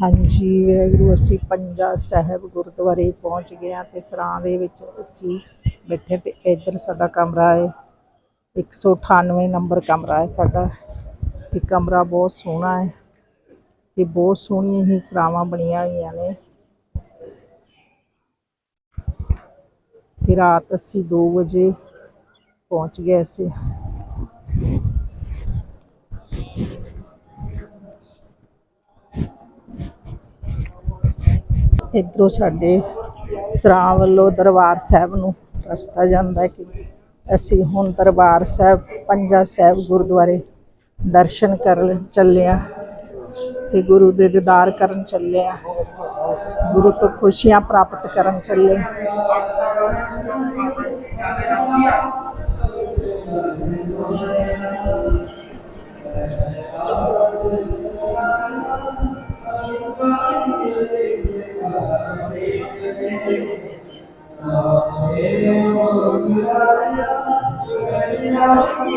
ਹਾਂਜੀ, ਵਾਹਿਗੁਰੂ, ਅਸੀਂ ਪੰਜਾ ਸਾਹਿਬ ਗੁਰਦੁਆਰੇ ਪਹੁੰਚ ਗਏ ਹਾਂ ਤੇ ਸਰਾਂ ਦੇ ਵਿੱਚ ਅਸੀਂ ਬੈਠੇ ਤੇ ਇੱਧਰ ਸਾਡਾ ਕਮਰਾ ਹੈ 198 ਨੰਬਰ ਕਮਰਾ ਹੈ ਸਾਡਾ। ਇਹ ਕਮਰਾ ਬਹੁਤ ਸੋਹਣਾ ਹੈ ਤੇ ਬਹੁਤ ਸੋਹਣੀਆਂ ਹੀ ਸਰਾਵਾਂ ਬਣੀਆਂ ਹੋਈਆਂ ਨੇ। ਤੇ ਰਾਤ ਅਸੀਂ 2 ਵਜੇ ਪਹੁੰਚ ਗਏ ਅਸੀਂ। ਇੱਧਰੋਂ ਸਾਡੇ ਸਰਾਂ ਵੱਲੋਂ ਦਰਬਾਰ ਸਾਹਿਬ ਨੂੰ ਰਸਤਾ ਜਾਂਦਾ ਕਿ ਅਸੀਂ ਹੁਣ ਦਰਬਾਰ ਸਾਹਿਬ, ਪੰਜਾ ਸਾਹਿਬ ਗੁਰਦੁਆਰੇ ਦਰਸ਼ਨ ਕਰਨ ਚੱਲੇ ਹਾਂ ਤੇ ਗੁਰੂ ਦੇ ਦੀਦਾਰ ਕਰਨ ਚੱਲੇ ਹਾਂ। ਗੁਰੂ ਤੋਂ ਖੁਸ਼ੀਆਂ ਪ੍ਰਾਪਤ ਕਰਨ ਚੱਲੇ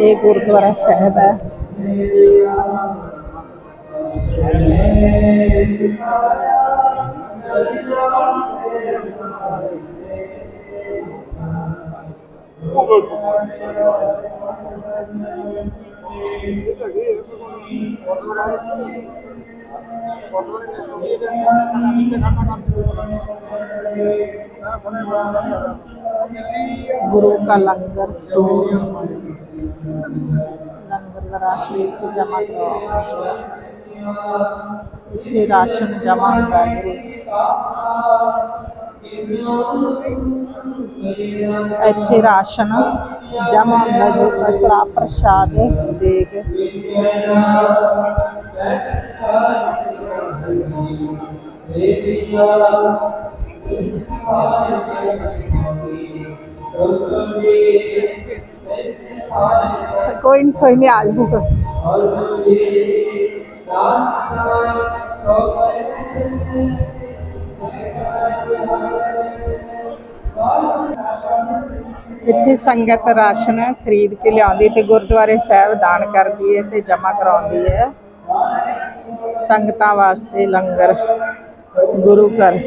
ਇਹ ਗੁਰਦੁਆਰਾ ਸਾਹਿਬ ਹੈ ਗੁਰੂ का लंगर स्टोर ਲੰਗਰ ਦਾ ਰਾਸ਼ਨ ਇੱਥੇ ਜਮ੍ਹਾਂ ਕਰਵਾਓ ਇੱਥੇ ਰਾਸ਼ਨ ਜਮ੍ਹਾਂ ਹੁੰਦਾ ਹੈ ਇੱਥੇ ਰਾਸ਼ਨ ਜਮ੍ਹਾਂ ਹੁੰਦਾ ਜੋ ਕੜਾ ਪ੍ਰਸ਼ਾਦ ਦੇਖ ਕੋਈ ਨਹੀਂ ਕੋਈ ਨਹੀਂ ਆ ਜਾਊਗਾ ਇੱਥੇ ਸੰਗਤ ਰਾਸ਼ਨ ਖਰੀਦ ਕੇ ਲਿਆਉਂਦੀ ਤੇ ਗੁਰਦੁਆਰੇ ਸਾਹਿਬ ਦਾਨ ਕਰਦੀ ਹੈ ਤੇ ਜਮ੍ਹਾਂ ਕਰਾਉਂਦੀ ਹੈ। ਸੰਗਤਾਂ ਵਾਸਤੇ ਲੰਗਰ, ਗੁਰੂ ਘਰ।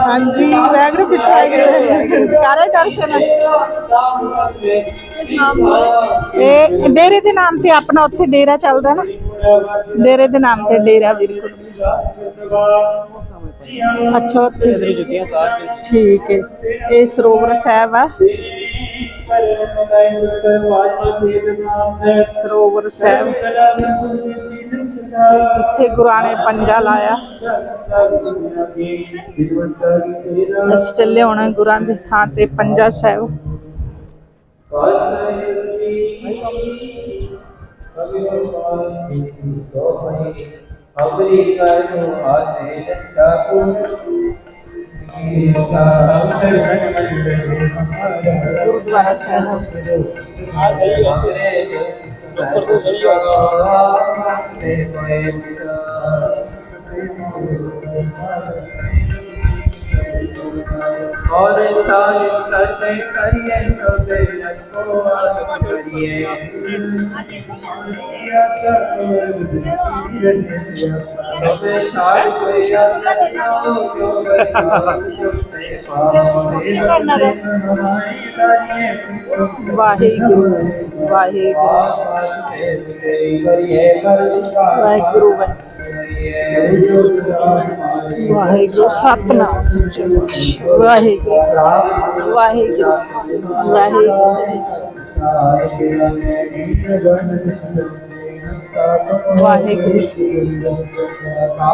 ਹਾਂਜੀ ਵੈਗਰੂ ਕਿੱਥੇ ਆਏ ਕਰੇ ਦਰਸ਼ਨ। ਇਹ ਡੇਰੇ ਦੇ ਨਾਮ ਤੇ ਆਪਣਾ ਉੱਥੇ ਡੇਰਾ ਚੱਲਦਾ ਨਾ। ਡੇਰੇ ਦੇ ਨਾਮ ਤੇ ਡੇਰਾ ਬਿਲਕੁਲ ਅੱਛਾ, ਉੱਥੇ। ਠੀਕ ਹੈ। ਇਹ ਸਰੋਵਰ ਸਾਹਿਬ ਆ। ਸਰੋਵਰ ਸਾਹਿਬ। ਜਿੱਥੇ ਗੁਰਾਂ ਨੇ ਪੰਜਾ ਲਾਇਆ। ਅਸੀਂ ਚੱਲੇ ਹੋਣਾ ਗੁਰਾਂ ਦੀ ਥਾਂ ਤੇ ਪੰਜਾ ਸਾਹਿਬ। ਅਬਰੀ ਕਰ ਨੂੰ ਆਸੇ ਚਾਕੂ ਗੁਰਦੁਆਰਾ ਸਾਹਿਬ और ताल करते करिए तो तेरे को आस करिए सबे ताल कोई तो जो वाहिगुरु वाहिगुरु वाहिगुरु वाहिगुरु ਵਾਹਿਗੁਰੂ ਸਤਨਾਮ ਸੱਚੇ ਪਾਤਸ਼ਾਹ। ਵਾਹਿਗੁਰੂ ਵਾਹਿਗੁਰੂ ਵਾਹਿਗੁਰੂ। ਵਾਹਿਗੁਰੂ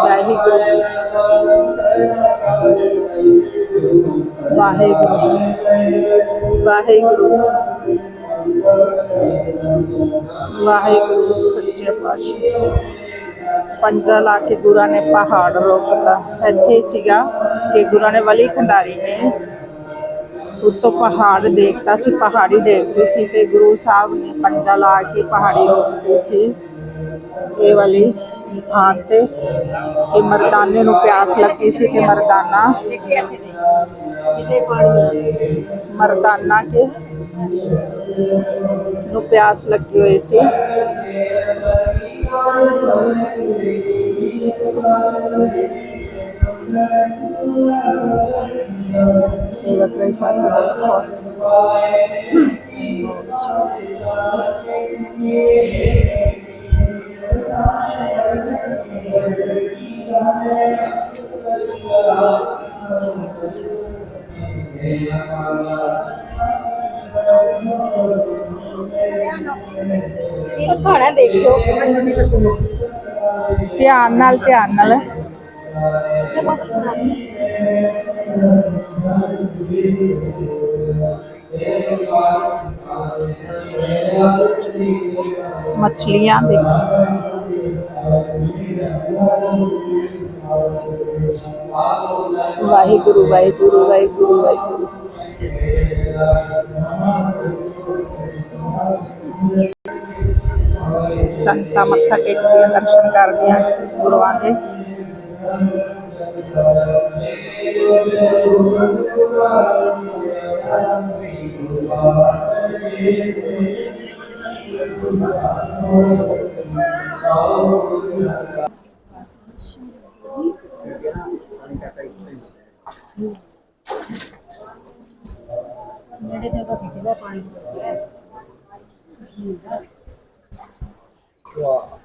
ਵਾਹਿਗੁਰੂ। ਵਾਹਿਗੁਰੂ ਵਾਹਿਗੁਰੂ। ਸੱਚੇ ਪਾਤਸ਼ਾਹ। ਪੰਜਾ ਲਾ ਕੇ ਗੁਰਾਂ ਨੇ ਪਹਾੜ ਰੋਕਤਾ। ਇੱਥੇ ਸੀਗਾ ਕਿ ਗੁਰਾਂ ਨੇ ਵਲੀ ਖੰਡਾਰੀ ਨੇ ਉੱਤੋਂ ਪਹਾੜ ਦੇਖਦਾ ਸੀ, ਪਹਾੜੀ ਦੇਖਦੇ ਸੀ ਤੇ ਗੁਰੂ ਸਾਹਿਬ ਨੇ ਪੰਜਾ ਲਾ ਕੇ ਪਹਾੜੀ ਰੋਕਦੀ ਸੀ। ਇਹ ਵਾਲੀ ਸਥਾਨ ਤੇ ਕਿ ਮਰਦਾਨੇ ਨੂੰ ਪਿਆਸ ਲੱਗੀ ਸੀ ਤੇ ਮਰਦਾਨਾ ਮਰਦਾਨਾ ਕੇ ਨੂੰ ਪਿਆਸ ਲੱਗੀ ਹੋਈ ਸੀ। Save a grace us support. Thank you. ਖਾਣਾ ਦੇਖਿਓ ਧਿਆਨ ਨਾਲ ਧਿਆਨ ਨਾਲ। ਮਛਲੀਆਂ ਦੇ ਵਾਹਿਗੁਰੂ ਵਾਹਿਗੁਰੂ ਵਾਹਿਗੁਰੂ ਵਾਹਿਗੁਰੂ ਸੰਤਾ ਮੱਥਾ ਟੇਕਦੇ ਦਰਸ਼ਨ ਕਰਦੇ ਆ ਗੁਰੂਆਂ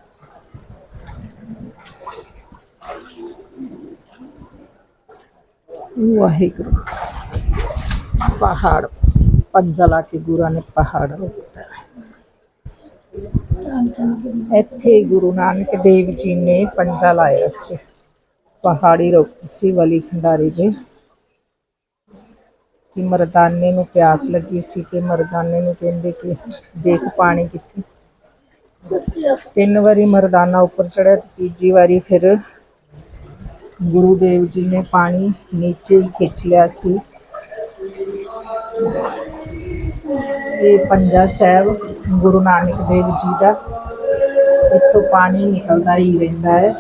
ਦੇ ਵਾਹਿਗੁਰੂ। ਪਹਾੜ, ਪੰਜਾ ਲਾ ਕੇ ਗੁਰਾਂ ਨੇ ਪਹਾੜ ਰੋਕਤਾ ਇੱਥੇ ਗੁਰੂ ਨਾਨਕ ਦੇਵ ਜੀ ਨੇ ਪੰਜਾ ਲਾਇਆ ਸੀ। ਪਹਾੜੀ ਰੋਕੀ ਸੀ, ਵਲੀ ਖੰਡਾਰੀ ਦੇ। ਕਿ ਮਰਦਾਨੇ ਨੂੰ ਪਿਆਸ ਲੱਗੀ ਸੀ ਤੇ ਮਰਦਾਨੇ ਨੂੰ ਕਹਿੰਦੇ ਕਿ ਦੇਖ ਪਾਣੀ ਕਿੱਥੇ। ਤਿੰਨ ਵਾਰੀ ਮਰਦਾਨਾ ਉੱਪਰ ਚੜਿਆ ਤੇ ਤੀਜੀ ਵਾਰੀ ਫਿਰ ਗੁਰੂ ਦੇਵ ਜੀ ਨੇ ਪਾਣੀ ਨੀਚੇ ਹੀ ਖਿੱਚ ਲਿਆ ਸੀ। ਇਹ ਪੰਜਾ ਸਾਹਿਬ ਗੁਰੂ ਨਾਨਕ ਦੇਵ ਜੀ ਦਾ ਇੱਥੋਂ ਪਾਣੀ ਨਿਕਲਦਾ ਹੀ ਰਹਿੰਦਾ ਹੈ।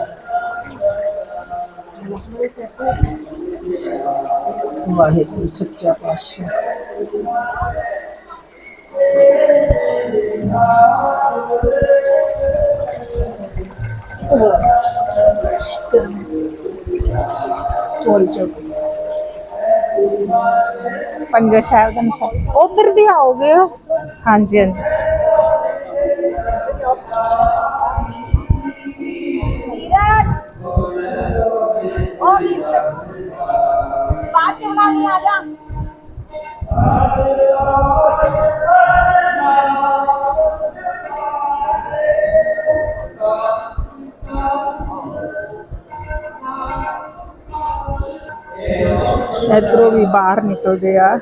ਵਾਹਿਗੁਰੂ ਸੱਚਾ ਪਾਤਸ਼ਾਹ। ਵਾਹਿਗੁਰੂ ਸੱਚਾ ਪਾਤਸ਼ਾਹ ਚੋਲ ਚੋ ਪੰਜਾ ਸਾਹਿਬ ਦਾ ਨਿਸ਼ਾਨ ਉਧਰ ਦੀ ਆਓਗੇ? ਹਾਂਜੀ ਹਾਂਜੀ। ਇਧਰੋਂ ਵੀ ਬਾਹਰ ਨਿਕਲਦੇ ਆ।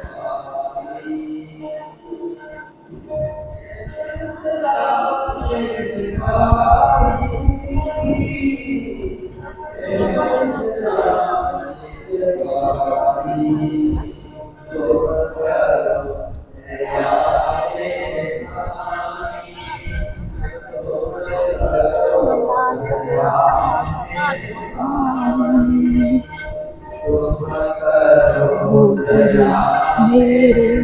ਮੇਰੇ ਸਾਈਂ ਮੇਰੇ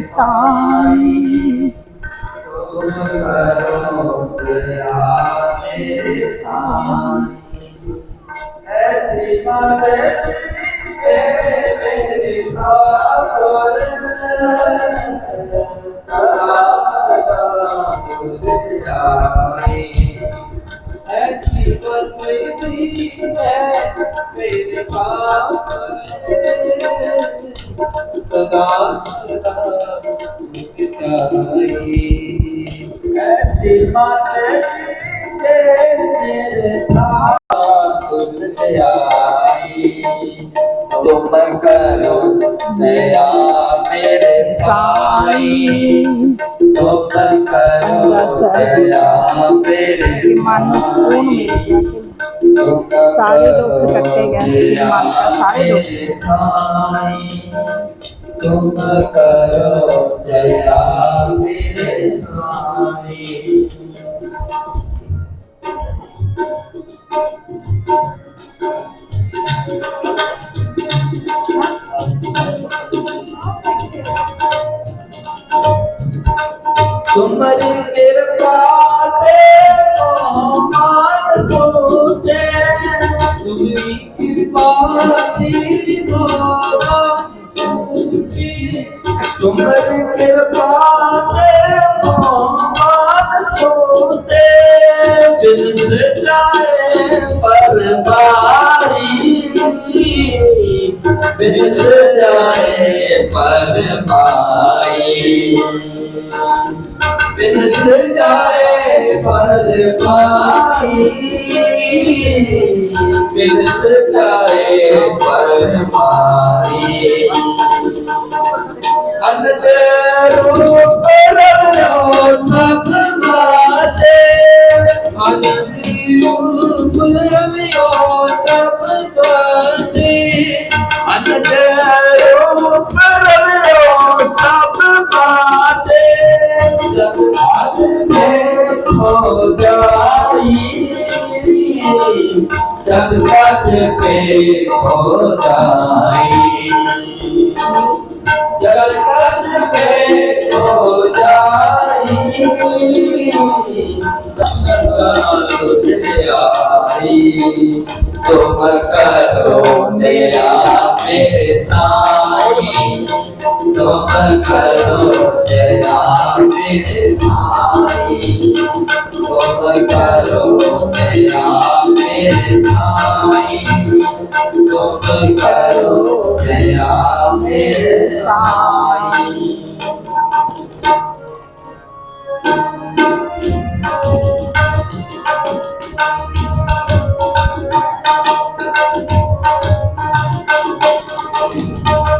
ਕਰੋ ਦਇਆ ਮੇਰੇ ਸਾਈ। ਤੁਮ ਕਰੋ ਦਇਆ ਮੇਰੇ ਕਿ ਮਨ ਨੂੰ ਸਕੂਨ ਮਿਲ। ਗਿਆ ਕਿ ਸਾਰੇ ਤੁਮ ਕਰੋ ਦਇਆ ਮੇਰੇ ਸਾਈ ਤੁਮਰੀ ਕਿਰਪਾ ਤੇ ਮੋਹਨ ਸੋਤੇ ਤੁਮਰੀ ਕਿਰਪਾ ਤੇ ਮੋਹਨ ਸੋਤੇ ਤੁਮਰੀ ਕਿਰਪਾ ਤੇ ਮੋਹਨ ਸੋਤੇ ਬਿਨ ਸਜਾਏ ਪਰਵਾਰੀ ਬਿਨ ਸਜਾਏ ਪਰਵਾਈ ਬਿਨ ਸਜਾਏ ਪਰਵਾਈ ਬਿਨ ਸਜਾਏ ਪਰਵਾਈ ਅਨੰਦ ਰੂਪ ਰਵਿਓ ਸਭ ਮਾਤੇ ਅਨੰਦ ਰੂਪ ਰਵਿਓ ਸਭ ਮਾਤੇ पे पहुंचाई जगत पे पहुंचाई आई तुम करो मेरा मेरे साई तुम करो मेरा मेरे साई तुम करो मेरा मेरे साई तुम करो दया मेरे साई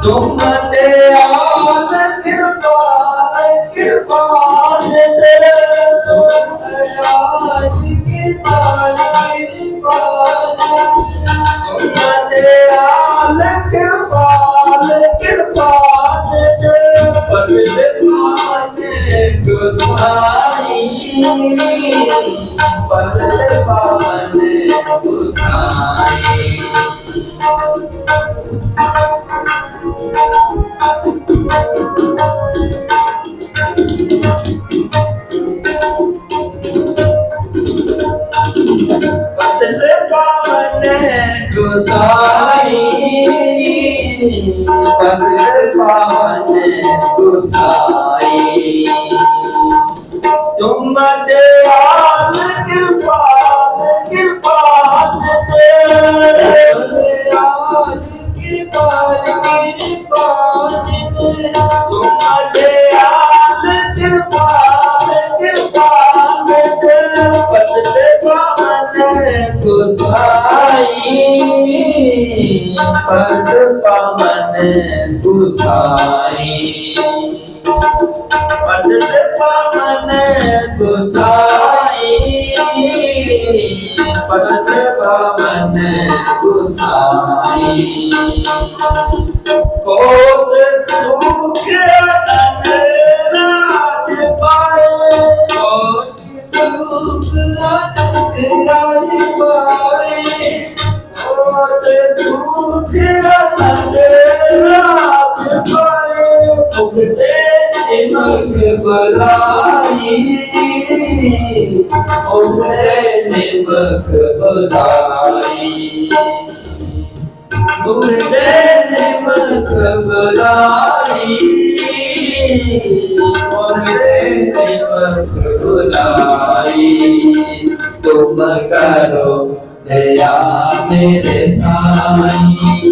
तुम दयाल कृपाल कृपाल ਪਤਨ ਪਾਵਨ ਗੁਸਾਈ ਪਤਨ ਪਾਵਨ ਗੁਸਾਈ ਤੁਮ ਦੇ ਆਲ ਕਿਰਪਾ ਗੁਸਾਈ। ਪਟੜ ਪਾਵਨ ਗੁਸਾਈ। ਪਟੜ ਪਾਵਨ ਗੁਸਾਈ। ਕੋਟ ਸੁਖ ਅਨੰਦ भुगते निमक बलाई भुगते निमक बलाई भुगते निमक बलाई भुगते निमक बलाई तुम करो दया मेरे साई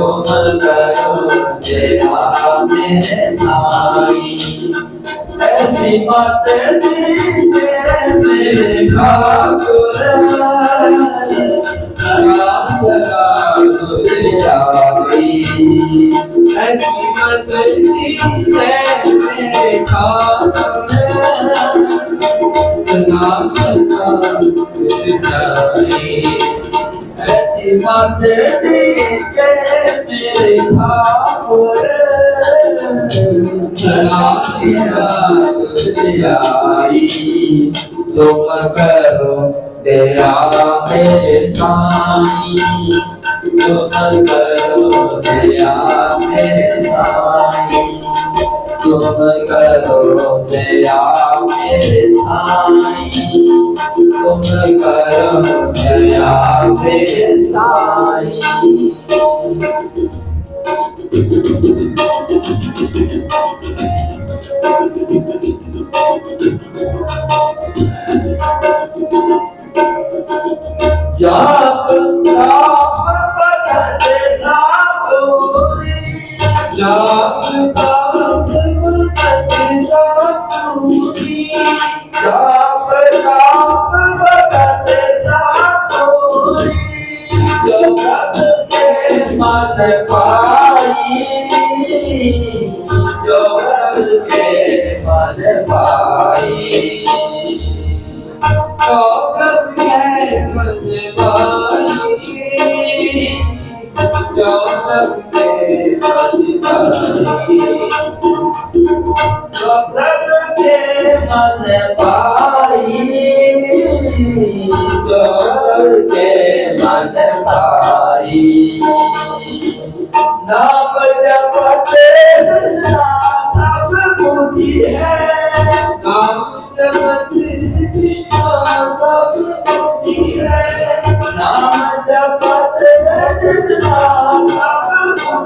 तुम करो दया मेरे साई ऐसी मत दीजिए मेरे ठाकुर सदा सदा दुरियाई ऐसी मत दीजिए मेरे ठाकुर सदा सदा दुरियाई ऐसी मत दीजिए मेरे ठाकुर सदा सदा दुरियाई तुम करो दया मेरे साई तुम करो दया मेरे साई तुम करो दया मेरे साईं तुम करो दया मेरे साईं जाप ताप बदल सातोरी जाप मन पाई जगत के मन पाई जगत के मन पाई नाम जपते कृष्णा सब बुद्धि है नाम जपते कृष्णा सब बुद्धि है नाम जपते कृष्णा सब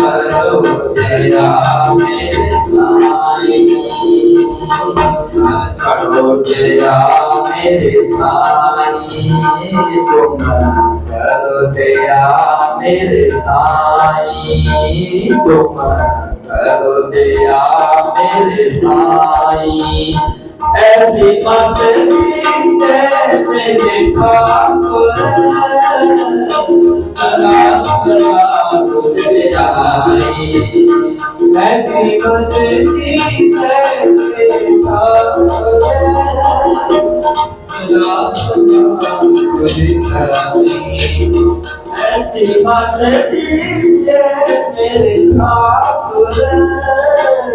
करो दया मेरे साई करो दया मेरे साई तुम करो दया मेरे साई तुम करो दया मेरे साई ऐसी मत कीजिए मेरे ठाकुर सदा सदा तुझे आई ऐसी मत कीजिए मेरे ठाकुर सदा सदा तुझे आई ऐसी मत दीजिए मेरे ठाकुर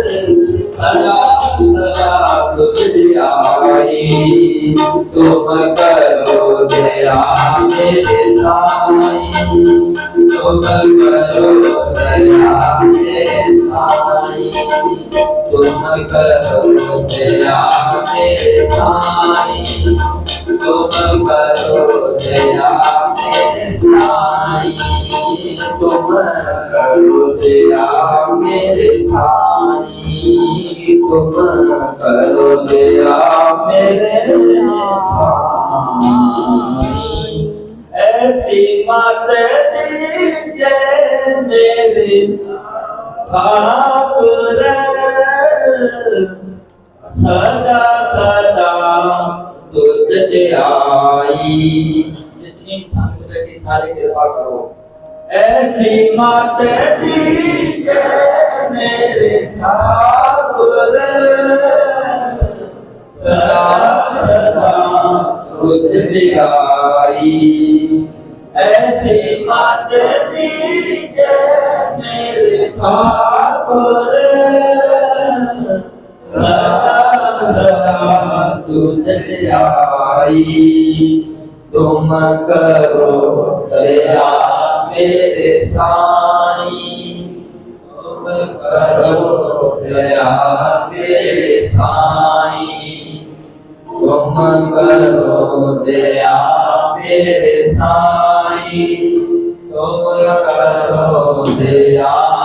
सदा सदा तुझे आई तुम करो दया मेरे साई तुम करो दया मेरे साई तुम करो दया मेरे साई तुम करो दया मेरे साई तुम करो दया मेरे साई तुम करो दया मेरे साई ऐसी मत दीजिए मेरे ठाकुर सदा सदा तुझ ते आई जितनी संगत की सारी कृपा करो ਐਸੀ ਮਤ ਦੀਜੇ ਮੇਰੇ ਠਾਕੁਰ ਸਦਾ ਸਦਾ ਤੁਧ ਦਿਹਾਈ ਐਸੀ ਮਤ ਦੀਜੇ ਮੇਰੇ ਠਾਕੁਰ ਸਦਾ ਸਦਾ ਤੁਧ ਦਿਹਾਈ ਤੁਮ ਕਰੋ ਦਇਆ ਮੇਰੇ ਸਾਈਂ ਤੁਮ ਕਰੋ ਦਇਆ ਮੇਰੇ ਸਾਈਂ ਤੁਮ ਕਰੋ ਦਇਆ ਮੇਰੇ ਸਾਈਂ ਤੁਮ ਕਰੋ ਦਇਆ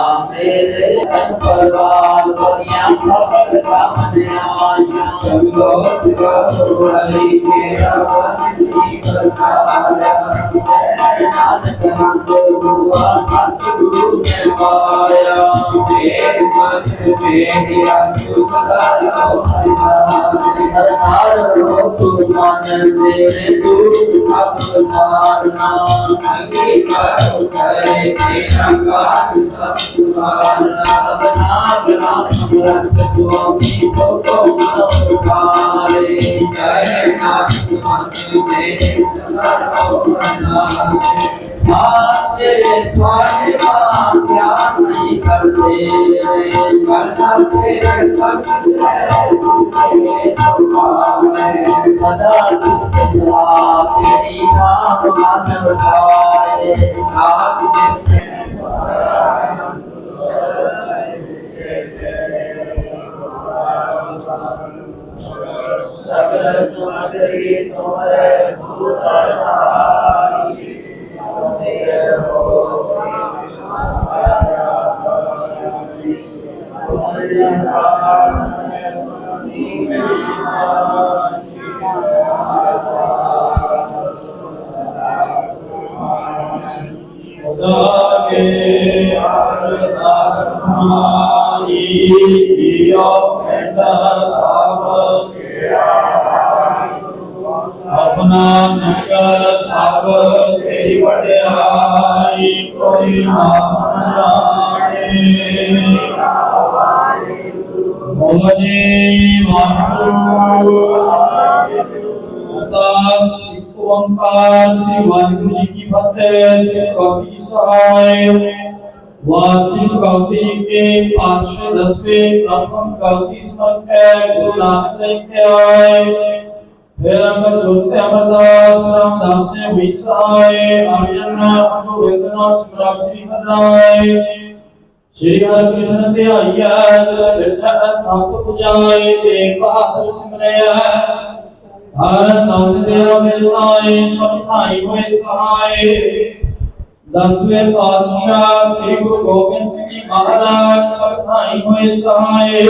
ਤੇਰੇ ਤਨ ਪਰਵਾਰ ਦੁਨੀਆ ਸਬਰ ਕਾਮਨ ਆਇਆ ਚੰਗੋ ਤੇਰਾ ਸੁਹਾਈ ਤੇਰਾ ਵਚਨ ਦੀ ਪ੍ਰਸਾਰਿਆ ਤੇਰੇ ਨਾਨਕ ਮੰਗੋ ਗੁਆ ਸਤਿਗੁਰੂ ਨੇ ਪਾਇਆ ਤੇਰੇ ਮਨ ਮੇਰੀ ਆਤੂ ਸਦਾ ਰਹੋ ਹਰਿਨਾਮ ਹਰ ਰੋਪ ਮਨ ਮੇਰੇ ਦੁੱਖ ਸਭ ਸਾਰਨਾ। ਅਗੇ ਕਰ ਕਰੇ ਤੇਰਾ ਕਾਰ ਸਭ ਸੁਣਾ ਸਭਨਾ ਬਨਾ ਸਮਰਥ ਸੁਆਮੀ ਸੋ ਕੋ ਮਨ ਵਿਸਾਰੇ ਜੈ ਨਾਥ ਮਨ ਮੇਰੇ ਸਦਾ ਰਹੁਨਾ ਸਾਚੇ ਸਵਾਇਵਾ ਕਿਆ ਨਹੀਂ ਕਰਦੇ ਸਗਲ ਸੁਨਗਰੀ ਤੁਮਰੇ ਸੁਤਰਤਾਈ ਬੋਲੋ ਜੀ ਵਾਹਿਗੁਰੂ ਅਰਦਾਸ ਇੱਕ ਓੰਕਾਰ ਸ੍ਰੀ ਵਾਹਿਗੁਰੂ ਜੀ ਕੀ ਫਤਿਹ, ਸ੍ਰੀ ਕੌਤੀ ਸਹਾਇ ਵਾਸੀ ਕੌਤੀ ਜੀ ਕੇ ਪਾਤਸ਼ਾਹ ਦਸਵੇਂ ਪ੍ਰਥਮ ਕੌਤੀ ਸਮਰਥ ਹੈ, ਗੁਰੂ ਨਾਨਕ ਦੇਵ ਕੇ ਆਏ। ਫਿਰ ਅੰਮ੍ਰਿਤ ਜੋਤੇ ਅਮਰਦਾਸ, ਰਾਮਦਾਸੇ ਵੀ ਸਹਾਇ ਅਰਜਨ ਗੋਬਿੰਦ ਨਾਮ ਸਿਮਰਾ ਸ੍ਰੀ ਹਰਿ ਸ਼੍ਰੀ ਹਰਿ ਕ੍ਰਿਸ਼ਨ ਧਿਆਈਆ ਜਿਸ ਬਿਰਧ ਸੰਤ ਪੁਜਾਏ ਤੇ ਬਹਾਦਰ ਸਿਮਰਿਆ ਹਰ ਨਾਮ ਤੇਰਾ ਮਿਲਾਏ ਸਭ ਥਾਈ ਹੋਏ ਸਹਾਏ। ਦਸਵੇਂ ਪਾਤਸ਼ਾਹ ਸ੍ਰੀ ਗੁਰੂ ਗੋਬਿੰਦ ਸਿੰਘ ਜੀ ਮਹਾਰਾਜ, ਸਭ ਥਾਈ ਹੋਏ ਸਹਾਏ।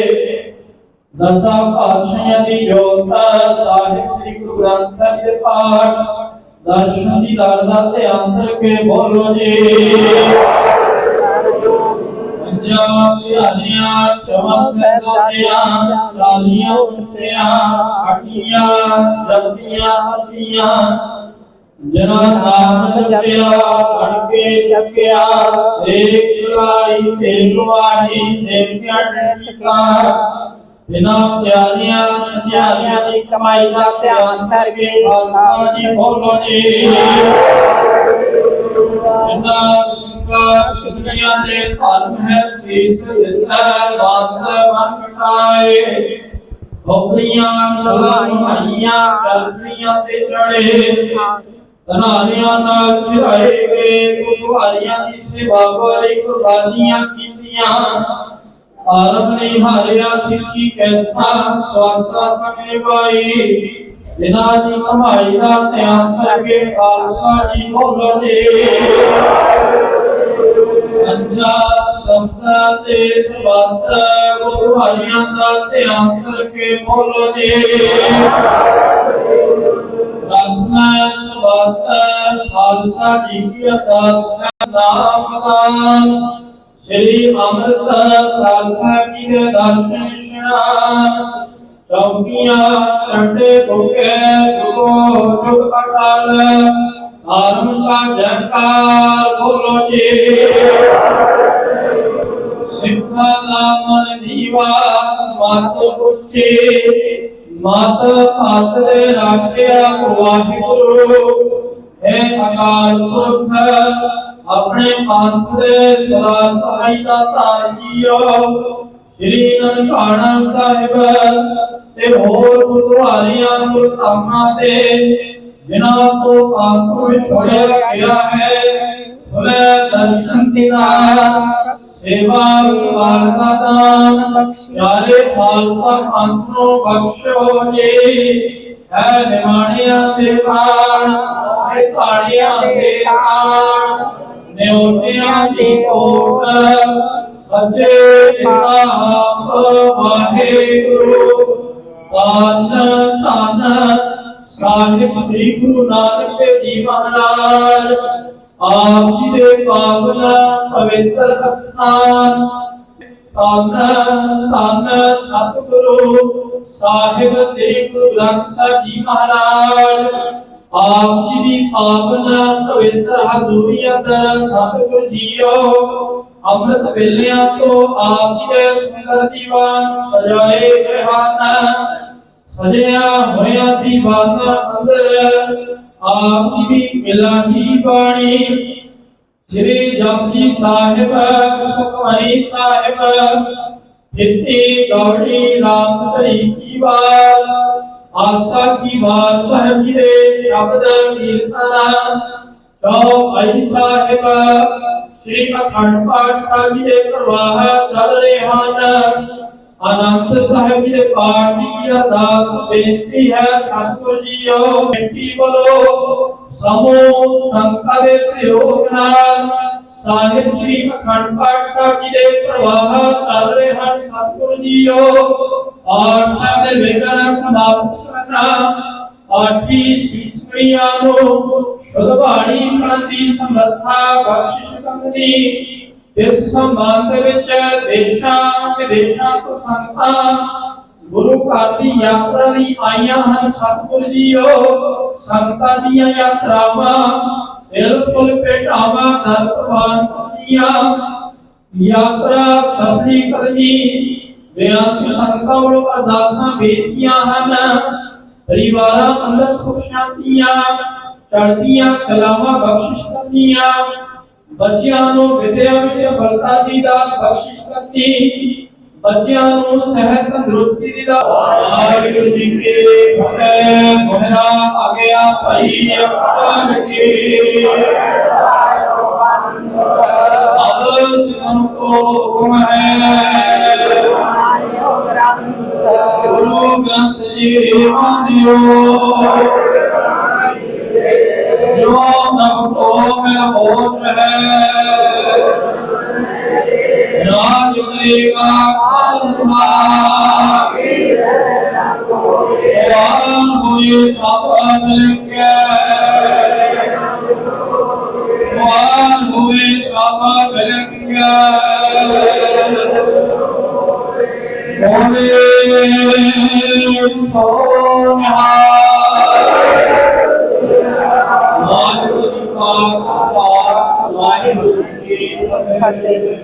ਦਸਾਂ ਪਾਤਸ਼ਾਹਾਂ ਦੀ ਜੋਤ ਸਾਹਿਬ ਸ੍ਰੀ ਗੁਰੂ ਗ੍ਰੰਥ ਸਾਹਿਬ ਦੇ ਪਾਠ। ਦਰਸ਼ਨ ਦੀ ਦਰ ਦਾ ਧਿਆਨ ਕਰਕੇ ਬੋਲੋ ਜੀ। ਪੰਜਾਬ ਹਰਿਆਣਾ ਚੌਹਾਂ ਸਹਿਜਾਦਿਆਂ ਚਾਲੀਆਂ ਉੱਤਿਆਂ ਅਟੀਆਂ ਜਪੀਆਂ ਪਤੀਆਂ ਜਨਾ ਨਾਮ ਜਪਿਆ ਬਣ ਕੇ ਛਕਿਆ ਏਕ ਲਾਈ ਤੇ ਗਵਾਹੀ ਤੇ ਪਿਆਟਿਕਾ ਬਿਨਾ ਪਿਆਰੀਆਂ ਸਚਾਈਆਂ ਦੀ ਕਮਾਈ ਦਾ ਧਿਆਨ ਕਰਕੇ ਖਾਲਸਾ ਜੀ ਬੋਲੋ ਜੀ ਜਿੰਨਾ ਸਿੰਘਾ ਦੇ ਧਰਮ ਹੈ ਸੀਸ ਦਿੱਤਾ ਬੰਦ ਮਨ ਕਟਾਏ ਖੋਖਰੀਆਂ ਖਲਾਈਆਂ ਚਲਦੀਆਂ ਤੇ ਚੜੇ। ਧਨਾਰਿਆਂ ਨਾਲ ਚੜਾਏ ਗਏ ਗੁਰਵਾਰੀਆਂ ਦੀ ਸੇਵਾ ਵਾਲੀ ਕੁਰਬਾਨੀਆਂ ਕੀਤੀਆਂ। ਆਰਮ ਨਹੀਂ ਹਾਰਿਆ ਸਿੱਖੀ ਕੈਸਾ, ਸਵਾਸਾ ਸੰਗੇ ਬਾਈ ਜਿਨਾ ਦੀ ਕਮਾਈ ਦਾ ਧਿਆਨ ਕਰਕੇ ਖਾਲਸਾ ਜੀ ਬੋਲੋ ਜੀ ਅੰਜਾ ਤੇ ਸਵਾਤ ਗੁਰਵਾਰੀਆਂ ਦਾ ਧਿਆਨ ਕਰਕੇ ਬੋਲੋ ਜੀ। ਰਤਨਾ ਸਵਾਤ ਖਾਲਸਾ ਜੀ ਕੀ ਅਰਦਾਸ ਨਾਮ ਦਾ ਸ਼੍ਰੀ ਅੰਮ੍ਰਿਤ ਸਾਲਸਾ ਕੀ ਦੇ ਦਰਸ਼ਨ ਇਸ਼ਨਾਨ ਚੌਕੀਆਂ ਚੰਡੇ ਭੁਕੇ ਜੁਗੋ ਜੁਗ ਅਟਲ। ਧਰਮ ਦਾ ਜੈਕਾਰ ਬੋਲੋ ਜੀ। ਸਿੱਖਾਂ ਦਾ ਮਨ ਦੀਵਾ ਮਤ ਉੱਚੀ। ਮਤ ਹੱਥ ਦੇ ਰਾਖਿਆ ਵਾਹਿਗੁਰੂ। ਹੈ ਅਕਾਲ ਪੁਰਖ, ਆਪਣੇ ਪੰਥ ਦੇ ਸਦਾ ਸਹਾਈ ਦਾ ਧਾਰ ਜੀਓ। ਸ੍ਰੀ ਨਨਕਾਣਾ ਸਾਹਿਬ ਤੇ ਹੋਰ ਗੁਰਦੁਆਰਿਆਂ, ਗੁਰਧਾਮਾਂ ਦੇ ਜਿਨ੍ਹਾਂ ਤੋਂ ਪਾਪ ਵਿਛੋੜਿਆ ਗਿਆ ਹੈ ਉਹਨੇ ਦਰਸ਼ਨ ਦੀਦਾਰ ਸੇਵਾ ਸਵਾਰ ਦਾ ਦਾਨ ਬਖਸ਼ੀ ਖਾਲਸਾ ਪੰਥ ਨੂੰ ਬਖਸ਼ੋ ਜੀ। ਹੈ ਨਿਮਾਣਿਆਂ ਦੇ ਤਾਣ ਹੈ ਤਾੜੀਆਂ ਦੇ ਤਾਣ, ਨਿਉਟਿਆਂ ਦੀ ਓਟ, ਸੱਚੇ ਪਾਪ ਵਾਹਿਗੁਰੂ। ਧੰਨ ਧੰਨ ਸਾਹਿਬ ਸ੍ਰੀ ਗੁਰੂ ਨਾਨਕ ਦੇਵ ਜੀ ਮਹਾਰਾਜ, ਆਪ ਜੀ ਦੇ ਪਾਵਨ ਪਵਿੱਤਰ ਅਸਥਾਨ। ਧੰਨ ਧੰਨ ਸਤਿਗੁਰੂ ਸਾਹਿਬ ਸ੍ਰੀ ਗੁਰੂ ਗ੍ਰੰਥ ਸਾਹਿਬ ਜੀ ਮਹਾਰਾਜ, ਆਪ ਜੀ ਦੀ ਪਾਵਨ ਪਵਿੱਤਰ ਹਜ਼ੂਰੀ ਅੰਦਰ ਸਤਿਗੁਰੂ ਜੀਓ, ਅੰਮ੍ਰਿਤ ਵੇਲਿਆਂ ਤੋਂ ਆਪ ਜੀ ਦੇ ਸੁੰਦਰ ਦੀਵਾਨ ਸਜਾਏ ਹੋਏ ਸਜਿਆ ਹੋਇਆ ਦੀਵਾਨਾ ਅੰਦਰ, ਆਪ ਦੀ ਇਲਾਹੀ ਬਾਣੀ। ਸ੍ਰੀ ਜਪਜੀ ਸਾਹਿਬ ਸੁਖਮਨੀ ਸਾਹਿਬ, ਫਿੱਤੀ ਗੌੜੀ ਰਾਮ ਧਰੀ ਕੀ ਵਾਰ ਆਸਾ ਕੀ ਵਾਰ ਸਾਹਿਬ ਜੀ ਦੇ ਸ਼ਬਦ ਕੀਰਤਨ ਚੌ ਆਈ ਸਾਹਿਬ, ਸ੍ਰੀ ਅਖੰਡ ਪਾਠ ਸਾਹਿਬ ਜੀ ਦੇ ਪ੍ਰਵਾਹ ਚੱਲ ਰਹੇ ਹਨ। ਆਨੰਦ ਸਾਹਿਬ ਜੀ ਦੇ ਪਾਠ ਦੀ ਅਰਦਾਸ, ਬੇਨਤੀ ਹੈ, ਸਤਿਗੁਰੂ ਜੀਓ, ਮਿੱਟੀ ਬੋਲੋ। ਸਮੂਹ ਸੰਤਾਂ ਦੇ ਸਹਿਯੋਗ ਨਾਲ ਸਾਹਿਬ ਸ੍ਰੀ ਅਖੰਡ ਪਾਠ ਸਾਹਿਬ ਜੀ ਦੇ ਪ੍ਰਵਾਹ ਚੱਲ ਰਹੇ ਹਨ, ਸਤਿਗੁਰੂ ਜੀਓ। ਔਰ ਸਾਹਿਬ ਦੇ ਵਿਗਨ ਸਮਾਪਤ ਕਰਨਾ ਆਠੀ ਸੀਸਪੜੀਆਂ ਨੂੰ ਸ਼ੁੱਧ ਬਾਣੀ ਪੜਨ ਦੀ ਸਮਰੱਥਾ, ਬਖਸ਼ਿਸ਼ ਕਰਨੀ ਇਸ ਸੰਬੰਧ ਵਿੱਚ ਦੇਸ਼ਾਂ ਵਿਦੇਸ਼ਾਂ ਤੋਂ ਸੰਗਤਾਂ ਗੁਰੂ ਘਰ ਦੀ ਯਾਤਰਾ ਲਈ ਆਈਆਂ ਹਨ, ਸਤਿਗੁਰੂ ਜੀਓ, ਸੰਗਤਾਂ ਦੀਆਂ ਯਾਤਰਾਵਾਂ ਬਿਲਕੁਲ ਭੇਟਾਵਾਂ, ਦਰ ਪ੍ਰਵਾਨ ਕੀਤੀਆਂ ਯਾਤਰਾ ਸਫਲੀ ਕਰਨੀ ਬੇਅੰਤ ਸੰਗਤਾਂ ਵੱਲੋਂ ਅਰਦਾਸਾਂ ਬੇਨਤੀਆਂ ਹਨ। ਪਰਿਵਾਰਾਂ ਅੰਦਰ ਸੁਖ ਸ਼ਾਂਤੀਆਂ, ਚੜ੍ਹਦੀਆਂ ਕਲਾਵਾਂ ਬਖਸ਼ਿਸ਼ ਕਰਨੀਆਂ। ਬੱਚਿਆਂ ਨੂੰ ਵਿਦਿਆ ਵਿੱਚ ਸਫਲਤਾ ਦੀ ਦਾਤ ਬਖਸ਼ਿਸ਼ ਕਰਨੀ ਬੱਚਿਆਂ ਨੂੰ ਸਿਹਤ ਤੰਦਰੁਸਤੀ ਦੀ ਦਾਤ। ਵਾਹਿਗੁਰੂ ਜੀ ਕੀ ਫਤਿਹ। ਮੋਹਰਾ ਆ ਗਿਆ ਭਾਈ ਅਕਾਲ ਕੀ ਅਬ ਸਿਮਨ ਕੋ ਹੁਕਮ ਹੈ। ਗੁਰੂ ਗ੍ਰੰਥ ਜੀ, ਮਾਨਿਓ। ਜੋ ਨਭ ਕੋ ਮੇਰਾ ਹੋਠ ਹੈ ਰਾਜ ਕਰੇਗਾ ਖਾਲਸਾ ਕੁਰਾਨ ਹੋਏ ਸਭ ਮਿਲਕੇ ਕੁਰਾਨ ਹੋਏ ਸਭ ਮਿਲਕੇ ਬੋਲੇ ਸੋਨਿਹਾ ਵਾਹਿਗੁਰੂ ਜੀ ਵਾਹਿਗੁਰੂ ਜੀ ਕੀ ਫਤਿਹ।